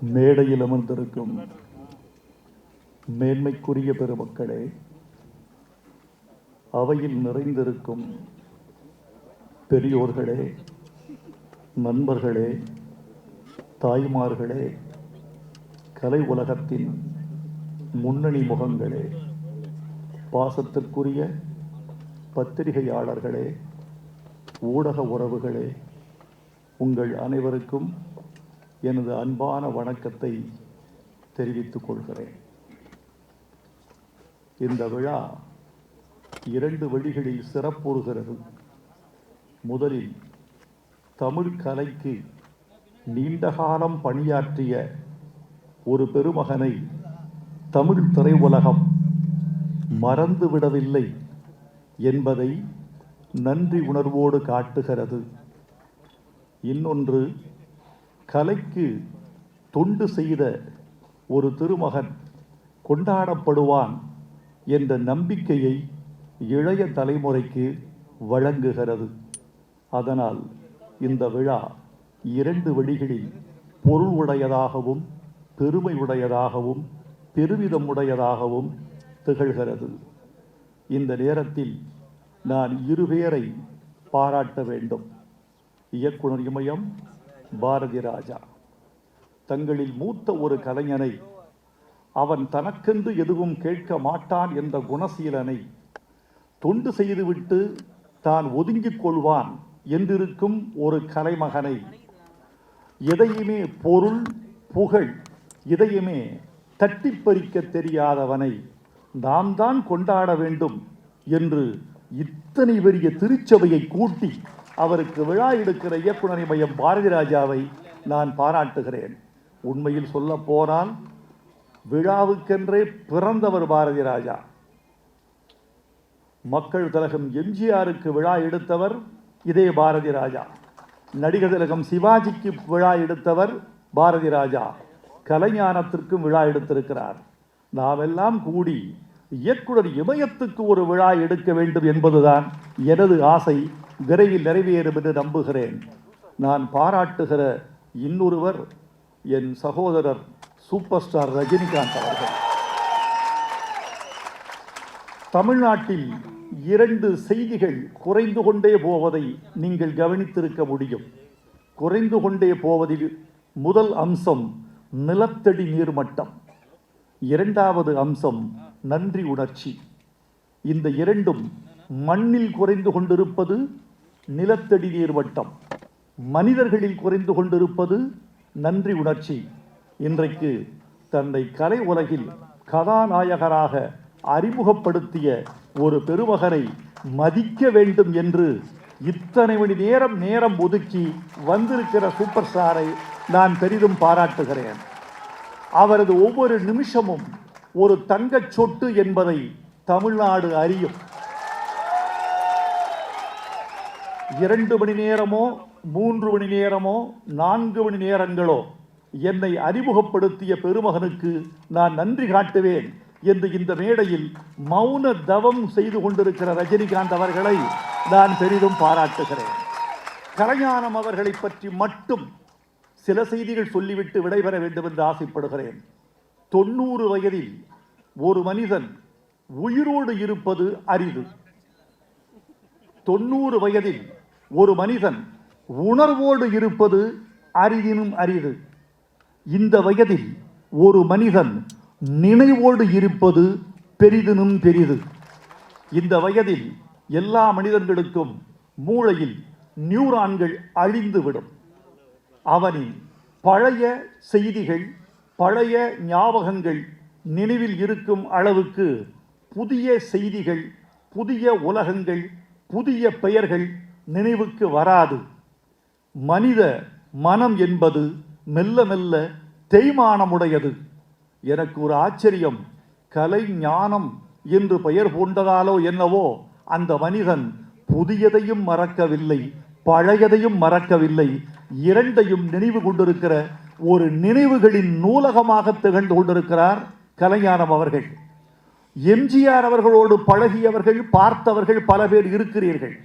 மேடையில் அமர்ந்திருக்கும் மேன்மைக்குரிய பெருமக்களே அவையில் நிறைந்திருக்கும் பெரியோர்களே நண்பர்களே தாய்மார்களே கலை உலகத்தின் முன்னணி முகங்களே பாசத்திற்குரிய பத்திரிகையாளர்களே ஊடக உறவுகளே உங்கள் அனைவருக்கும் எனது அன்பான வணக்கத்தை தெரிவித்துக் கொள்கிறேன். இந்த விழா இரண்டு வழிகளில் சிறப்புறுகிறது. முதலில் தமிழ் கலைக்கு நீண்ட காலம் பணியாற்றிய ஒரு பெருமகனை தமிழ் திரையுலகம் மறந்துவிடவில்லை என்பதை நன்றி உணர்வோடு காட்டுகிறது. இன்னொன்று கலைக்கு தொண்டு செய்த ஒரு திருமகன் கொண்டாடப்படுவான் என்ற நம்பிக்கையை இளைய தலைமுறைக்கு வழங்குகிறது. அதனால் இந்த விழா இரண்டு வழிகளில் பொருள் உடையதாகவும் பெருமை உடையதாகவும் பெருமிதம் உடையதாகவும் திகழ்கிறது. இந்த நேரத்தில் நான் இருவேரை பாராட்ட வேண்டும். இயக்குனர் இமயம் பாரதி ராஜா. தங்களில் மூத்த ஒரு கலைஞனை அவன் தனக்கென்று எதுவும் கேட்க மாட்டான் என்ற குணசீலனை தொண்டு செய்துவிட்டு தான் ஒதுங்கிக் கொள்வான் என்றிருக்கும் ஒரு கலைமகனை. எதையுமே பொருள் புகழ் இதையுமே தட்டி பறிக்க தெரியாதவனை நாம் தான் கொண்டாட வேண்டும் என்று இத்தனை பெரிய திருச்சபையை கூட்டி அவருக்கு விழா எடுக்கிற இயக்குனர் மையம் பாரதி ராஜாவை நான் பாராட்டுகிறேன். உண்மையில் சொல்ல போனால் விழாவுக்கென்றே பிறந்தவர் பாரதி ராஜா. மக்கள் திலகம் எம்ஜிஆருக்கு விழா எடுத்தவர் இதே பாரதி ராஜா. நடிகர் திலகம் சிவாஜிக்கு விழா எடுத்தவர் பாரதி ராஜா. கலைஞானத்திற்கும் விழா எடுத்திருக்கிறார். நாமெல்லாம் கூடி இயக்குனர் இமயத்துக்கு ஒரு விழா எடுக்க வேண்டும் என்பதுதான் எனது ஆசை. விரைவில் நிறைவேறும் என்று நம்புகிறேன். நான் பாராட்டுகிற இன்னொருவர் என் சகோதரர் சூப்பர் ஸ்டார் ரஜினிகாந்த் அவர்கள். தமிழ்நாட்டில் இரண்டு செய்திகள் குறைந்து கொண்டே போவதை நீங்கள் கவனித்திருக்க முடியும். குறைந்து கொண்டே போவதில் முதல் அம்சம் நிலத்தடி நீர்மட்டம். இரண்டாவது அம்சம் நன்றி உணர்ச்சி. இந்த இரண்டும் மண்ணில் குறைந்து கொண்டிருப்பது நிலத்தடி நீர் வட்டம். மனிதர்களில் குறைந்து கொண்டிருப்பது நன்றி உணர்ச்சி. இன்றைக்கு தன்னை கலை உலகில் கதாநாயகராக அறிமுகப்படுத்திய ஒரு பெருமகனை மதிக்க வேண்டும் என்று இத்தனை மணி நேரம் நேரம் ஒதுக்கி வந்திருக்கிற சூப்பர் ஸ்டாரை நான் பெரிதும் பாராட்டுகிறேன். அவரது ஒவ்வொரு நிமிஷமும் ஒரு தங்கச் சொட்டு என்பதை தமிழ்நாடு அறியும். இரண்டு மணி நேரமோ மூன்று மணி நேரமோ நான்கு மணி நேரங்களோ என்னை அறிமுகப்படுத்திய பெருமகனுக்கு நான் நன்றி காட்டுவேன் என்று இந்த மேடையில் மௌன தவம் செய்து கொண்டிருக்கிற ரஜினிகாந்த் அவர்களை நான் பெரிதும் பாராட்டுகிறேன். கலைஞானம் அவர்களை பற்றி மட்டும் சில செய்திகள் சொல்லிவிட்டு விடைபெற வேண்டும் என்று ஆசைப்படுகிறேன். தொண்ணூறு வயதில் ஒரு மனிதன் உயிரோடு இருப்பது அரிது. தொண்ணூறு வயதில் ஒரு மனிதன் உணர்வோடு இருப்பது அரிதினும் அரிது. இந்த வயதில் ஒரு மனிதன் நினைவோடு இருப்பது பெரிதினும் பெரிது. இந்த வயதில் எல்லா மனிதர்களுக்கும் மூளையில் நியூரான்கள் அழிந்துவிடும். அவனின் பழைய செய்திகள் பழைய ஞாபகங்கள் நினைவில் இருக்கும் அளவுக்கு புதிய செய்திகள் புதிய உலகங்கள் புதிய பெயர்கள் நினைவுக்கு வராது. மனித மனம் என்பது மெல்ல மெல்ல தேய்மானமுடையது. எனக்கு ஒரு ஆச்சரியம். கலை ஞானம் என்று பெயர் கொண்டதாலோ என்னவோ அந்த மனிதன் புதியதையும் மறக்கவில்லை பழையதையும் மறக்கவில்லை இரண்டையும் நினைவு கொண்டிருக்கிற ஒரு நினைவுகளின் நூலகமாக திகழ்ந்து கொண்டிருக்கிறார் கலைஞானம் அவர்கள். எம்ஜிஆர் அவர்களோடு பழகியவர்கள் பார்த்தவர்கள் பல பேர் இருக்கிறீர்கள்.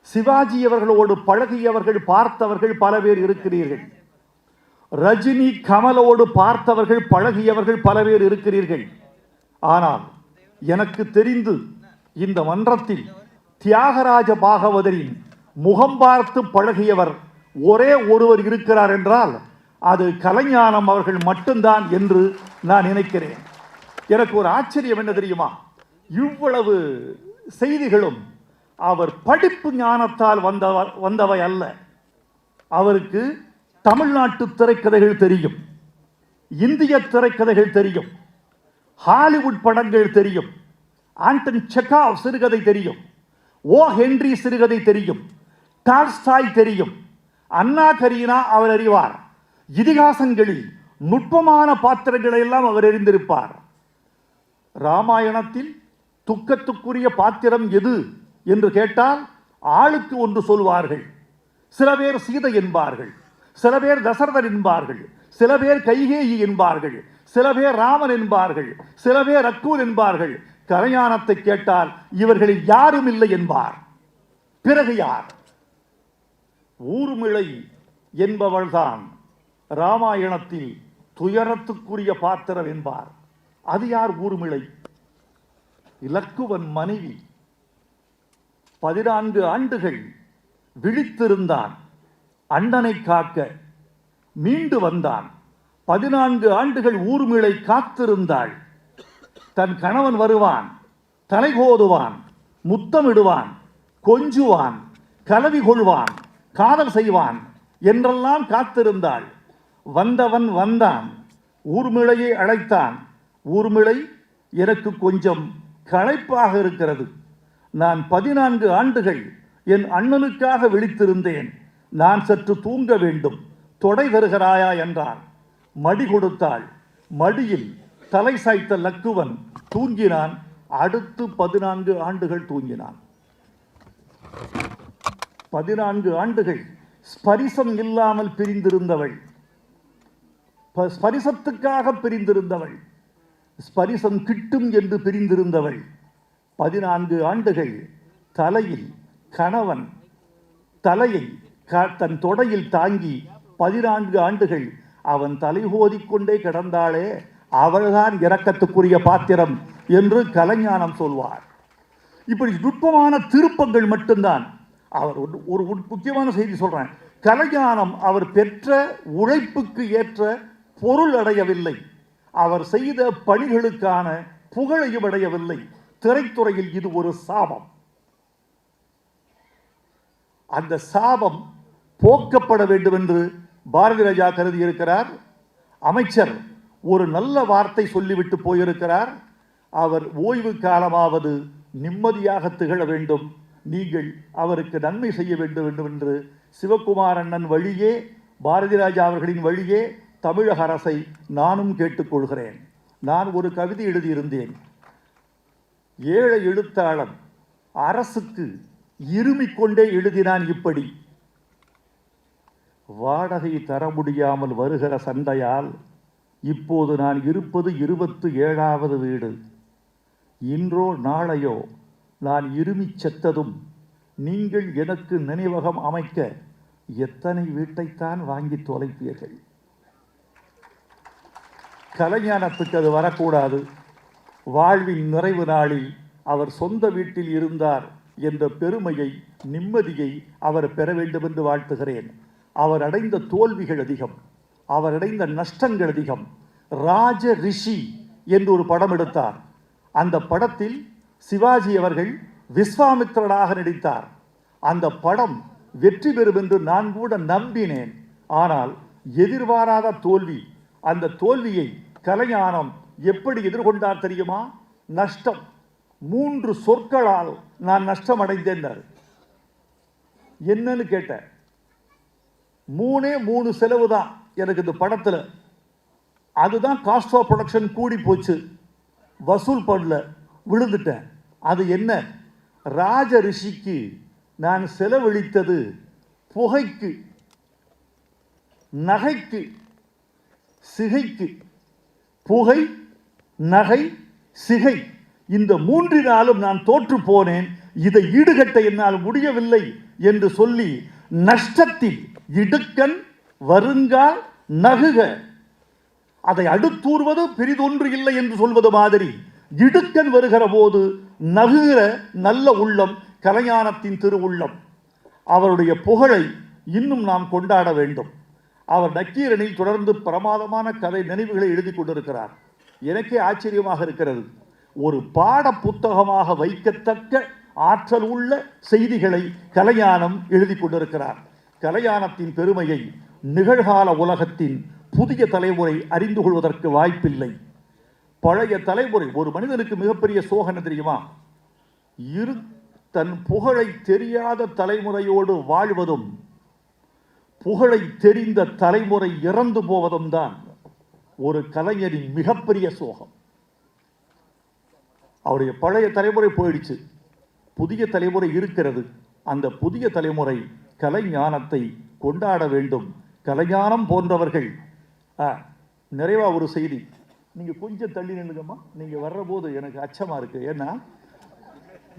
சிவாஜி அவர்களோடு பழகியவர்கள் பார்த்தவர்கள் பல பேர் இருக்கிறீர்கள். ரஜினி கமலோடு பார்த்தவர்கள் பழகியவர்கள் பல பேர் இருக்கிறீர்கள். ஆனால் எனக்கு தெரிந்து இந்த மன்றத்தில் தியாகராஜ பாகவதரின் முகம் பார்த்து பழகியவர் ஒரே ஒருவர் இருக்கிறார் என்றால் அது கலைஞானம் அவர்கள் மட்டும்தான் என்று நான் நினைக்கிறேன். எனக்கு ஒரு ஆச்சரியம் என்ன தெரியுமா? இவ்வளவு செய்திகளும் அவர் படிப்பு ஞானத்தால் வந்தவர் வந்தவை அல்ல. அவருக்கு தமிழ்நாட்டு திரைக்கதைகள் தெரியும் இந்திய திரைக்கதைகள் தெரியும் ஹாலிவுட் படங்கள் தெரியும் ஆண்டன் செக்காவ் சிறுகதை தெரியும் ஓ ஹென்றி சிறுகதை தெரியும் டால்ஸ்டாய் தெரியும் அண்ணா கரீனா அவர் அறிவார் இதிகாசங்களில் நுட்பமான பாத்திரங்களை எல்லாம் அவர் அறிந்திருப்பார் ராமாயணத்தில் துக்கத்துக்குரிய பாத்திரம் எது என்று கேட்டால் ஆளுக்கு ஒன்று சொல்வார்கள். சில பேர் சீதை என்பார்கள். சில பேர் தசரதன் என்பார்கள். சில பேர் கைகேயி என்பார்கள். சில பேர் ராமன் என்பார்கள். சில பேர் அக்கூர் என்பார்கள். கரையானத்தை கேட்டால் இவர்களில் யாரும் இல்லை என்பார். பிறகு யார்? ஊர்மிளை என்பவள்தான். ராமாயணத்தில் துயரத்துக்குரிய பாத்திரம் என்பார். அது யார் ஊர்மிளை? இலக்குவன் மனைவி. பதினான்கு ஆண்டுகள் விழித்திருந்தான். அண்ணனை காக்க மீண்டு வந்தான். பதினான்கு ஆண்டுகள் ஊர்மிளை காத்திருந்தாள். தன் கணவன் வருவான் தலைகோதுவான் முத்தமிடுவான் கொஞ்சுவான் கலவி கொள்வான் காதல் செய்வான். என்றெல்லாம் காத்திருந்தாள். வந்தவன் வந்தான். ஊர்மிளையை அழைத்தான். ஊர்மிளை எனக்கு கொஞ்சம் களைப்பாக இருக்கிறது. நான் பதினான்கு ஆண்டுகள் என் அண்ணனுக்காக விழித்திருந்தேன். நான் சற்று தூங்க வேண்டும். தொடை தருகிறாயா என்றான் மடி கொடுத்தாள். மடியில் தலை சாய்த்த லக்குவன் தூங்கினான். அடுத்து பதினான்கு ஆண்டுகள் தூங்கினான். பதினான்கு ஆண்டுகள் ஸ்பரிசம் இல்லாமல் பிரிந்திருந்தவள். ப- ஸ்பரிசத்துக்காக பிரிந்திருந்தவள். ஸ்பரிசம் கிட்டும் என்று பிரிந்திருந்தவள். பதினான்கு ஆண்டுகள் தலையில் கணவன் தலையை க- தன் தொடையில் தாங்கி பதினான்கு ஆண்டுகள் அவன் தலை ஓதிக்கொண்டே கிடந்தாளே அவள்தான் இரக்கத்துக்குரிய பாத்திரம் என்று கலைஞானம் சொல்வார். இப்படி நுட்பமான திருப்பங்கள் மட்டும்தான். அவர் ஒரு ஒரு முக்கியமான செய்தி சொல்கிறேன் கலைஞானம் அவர் பெற்ற உழைப்புக்கு ஏற்ற பொருள் அடையவில்லை. அவர் செய்த பணிகளுக்கான புகழையும் அடையவில்லை. திரைத்துறையில் இது ஒரு சாபம். அந்த சாபம் போக்கப்பட வேண்டும் என்று பாரதி ராஜா கருதி இருக்கிறார் அமைச்சர் ஒரு நல்ல வார்த்தை சொல்லிவிட்டு போயிருக்கிறார். அவர் ஓய்வு காலமாவது நிம்மதியாக திகழ வேண்டும். நீங்கள் அவருக்கு நன்மை செய்ய வேண்டும் வேண்டும் என்று சிவகுமார் அண்ணன் வழியே பாரதிராஜா அவர்களின் வழியே தமிழக அரசை நானும் கேட்டுக்கொள்கிறேன். நான் ஒரு கவிதை எழுதியிருந்தேன். ஏழை எழுத்தாளன் அரசுக்கு இருமிக்கொண்டே எழுதினான் இப்படி. வாடகை தர முடியாமல் வருகிற சண்டையால் இப்போது நான் இருப்பது இருபத்து ஏழாவது வீடு. இன்றோ நாளையோ நான் இருமிச் செத்ததும் நீங்கள் எனக்கு நினைவகம் அமைக்க எத்தனை வீட்டைத்தான் வாங்கி தொலைப்பீர்கள் கலைஞானத்துக்கு அது வரக்கூடாது. வாழ்வின் நிறைவு நாளில் அவர் சொந்த வீட்டில் இருந்தார் என்ற பெருமையை நிம்மதியை அவர் பெற வேண்டும் என்று வாழ்த்துகிறேன். அவர் அடைந்த தோல்விகள் அதிகம். அவர் அடைந்த நஷ்டங்கள் அதிகம். ராஜ ரிஷி என்று ஒரு படம் எடுத்தார். அந்த படத்தில் சிவாஜி அவர்கள் விஸ்வாமித்திரனாக நடித்தார். அந்த படம் வெற்றி பெறும் என்று நான் கூட நம்பினேன். ஆனால் எதிர்பாராத தோல்வி. அந்த தோல்வியை கலைஞானம் எப்படி எதிர்கொண்டார் தெரியுமா? நஷ்டம். மூன்று சொற்களால் நான் நஷ்டம் அடைந்தேன் என்னன்னு கேட்டேன். மூணே மூணு செலவு தான் எனக்கு இந்த படத்தில். அதுதான் காஸ்ட் ஆஃப் ப்ரொடக்ஷன் கூடி போச்சு. வசூல் பண்ணல. விழுந்துட்டேன். அது என்ன? ராஜ ரிஷிக்கு நான் செலவழித்தது புகைக்கு நகைக்கு சிகைக்கு. புகை நகை சிகை. இந்த மூன்றினாலும் நான் தோற்று போனேன். இதை ஈடுகட்ட என்னால் முடியவில்லை என்று சொல்லி நஷ்டத்தில் இடுக்கன் வருங்கால் நகுக. அதை அடுத்தூர்வது பெரிதொன்று இல்லை என்று சொல்வது மாதிரி இடுக்கன் வருகிற போது நகுகிற நல்ல உள்ளம் கலைஞானத்தின் திருவுள்ளம் அவருடைய புகழை இன்னும் நாம் கொண்டாட வேண்டும். அவர் நக்கீரனில் தொடர்ந்து பிரமாதமான கதை நினைவுகளை எழுதி கொண்டிருக்கிறார். எனக்கே ஆச்சரியமாக இருக்கிறது. ஒரு பாட புத்தகமாக வைக்கத்தக்க ஆற்றல் உள்ள செய்திகளை கலையானம் எழுதி கொண்டிருக்கிறார். கலையானத்தின் பெருமையை நிகழ்கால உலகத்தின் புதிய தலைமுறை அறிந்து கொள்வதற்கு வாய்ப்பில்லை. பழைய தலைமுறை ஒரு மனிதனுக்கு மிகப்பெரிய சோகனை தெரியுமா? இரு தன் புகழை தெரியாத தலைமுறையோடு வாழ்வதும் புகழை தெரிந்த தலைமுறை இறந்து போவதும் தான் ஒரு கலைஞரின் மிகப்பெரிய சோகம். அவருடைய பழைய தலைமுறை போயிடுச்சு. புதிய தலைமுறை இருக்கிறது. அந்த புதிய தலைமுறை கலைஞானத்தை கொண்டாட வேண்டும். கலைஞானம் போன்றவர்கள் ஆ, நிறைவா ஒரு செய்தி. நீங்கள் கொஞ்சம் தள்ளி நின்றுங்கம்மா நீங்கள் வர்றபோது எனக்கு அச்சமாக இருக்குது ஏன்னா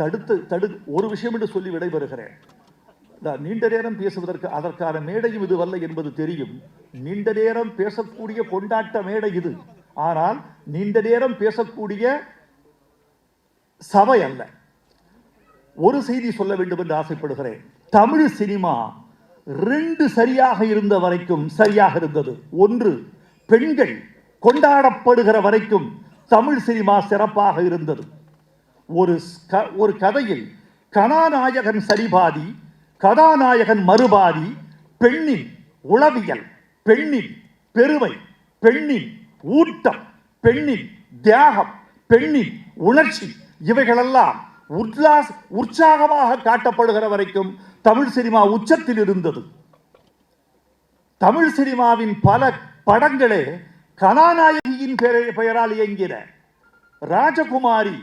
தடுத்து தடு ஒரு விஷயம் என்று சொல்லி விடைபெறுகிறேன். நீண்ட நேரம் பேசுவதற்கு அதற்கான மேடையும் இதுவல்ல என்பது தெரியும். நீண்ட நேரம் பேசக்கூடிய கொண்டாட்ட மேடை இது. ஆனால் நீண்ட நேரம் பேசக்கூடிய சபை அல்ல. ஒரு செய்தி சொல்ல வேண்டும் என்று ஆசைப்படுகிறேன். தமிழ் சினிமா ரெண்டு சரியாக இருந்த வரைக்கும் சரியாக இருந்தது. ஒன்று பெண்கள் கொண்டாடப்படுகிற வரைக்கும் தமிழ் சினிமா சிறப்பாக இருந்தது. ஒரு க- ஒரு கதையில் கதாநாயகன் சரிபாதி கதாநாயகன் மறுபாதி பெண்ணின் உளவியல் பெண்ணின் பெருமை பெண்ணின் ஊட்டம் பெண்ணின் தியாகம் பெண்ணின் உணர்ச்சி இவைகளெல்லாம் உல்லாஸ் உற்சாகமாக காட்டப்படுகிற வரைக்கும் தமிழ் சினிமா உச்சத்தில் இருந்தது. தமிழ் சினிமாவின் பல படங்களே கதாநாயகியின் பெயரை பெயரால் இயங்கின ராஜகுமாரி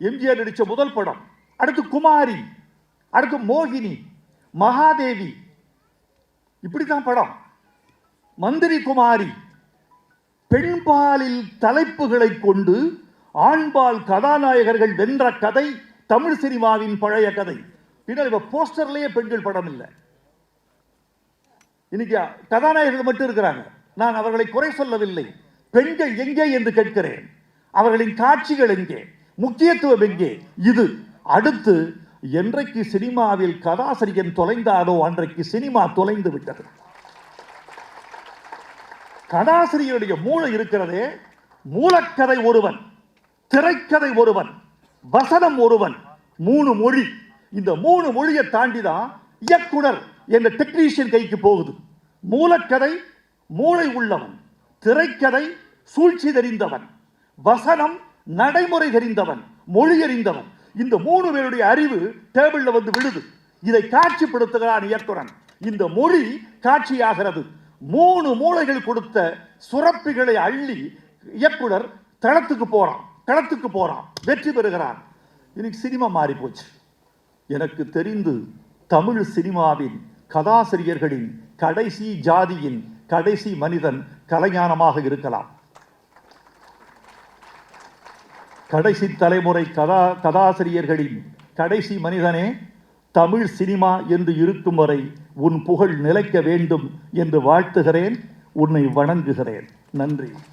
எம்ஜிஆர் நடித்த முதல் படம். அடுத்து குமாரி அடுத்து மோகினி மகாதேவி. இப்படித்தான் படம். மந்திரி குமாரி பெண்பாலில் தலைப்புகளை கொண்டு ஆண்பால் கதாநாயகர்கள் வென்ற கதை தமிழ் சினிமாவின் பழைய கதை. பின்னர் இப்போ போஸ்டர்லேயே பெண்கள் படம் இல்லை. இன்னைக்கு கதாநாயகர்கள் மட்டும் இருக்கிறாங்க. நான் அவர்களை குறை சொல்லவில்லை. பெண்கள் எங்கே என்று கேட்கிறேன். அவர்களின் காட்சிகள் எங்கே? முக்கியத்துவம் எங்கே? இது அடுத்து என்றைக்கு சினிமாவில் கதாசிரியன் தொலைந்தாரோ அன்றைக்கு சினிமா தொலைந்து விட்டது. கதாசிரியருடைய மூளை இருக்கிறதே மூலக்கதை ஒருவன் திரைக்கதை ஒருவன் வசனம் ஒருவன் மூணு மொழி. இந்த மூணு மொழியை தாண்டி தான் இயக்குனர் என்ற டெக்னீஷியன் கைக்கு போகுது. மூலக்கதை மூளை உள்ளவன் திரைக்கதை சூழ்ச்சி தெரிந்தவன் வசனம் நடைமுறை தெரிந்தவன் மொழி அறிந்தவன் இந்த மூணு பேருடைய அறிவு டேபிள்ல வந்து விழுது. இதை காட்சிப்படுத்துகிறான் இயக்குனன். இந்த மொழி காட்சியாகிறது. மூணு மூளைகள் கொடுத்த சுரப்பிகளை அள்ளி இயக்குனர் தளத்துக்கு போறான். களத்துக்கு போறான். வெற்றி பெறுகிறான். இன்னைக்கு சினிமா மாறி போச்சு. எனக்கு தெரிந்து தமிழ் சினிமாவின் கதாசிரியர்களின் கடைசி ஜாதியின் கடைசி மனிதன் கலைஞானமாக இருக்கலாம். கடைசி தலைமுறை கதா கதாசிரியர்களின் கடைசி மனிதனே தமிழ் சினிமா என்று இருக்கும் வரை உன் புகழ் நிலைக்க வேண்டும் என்று வாழ்த்துகிறேன் உன்னை வணங்குகிறேன். நன்றி.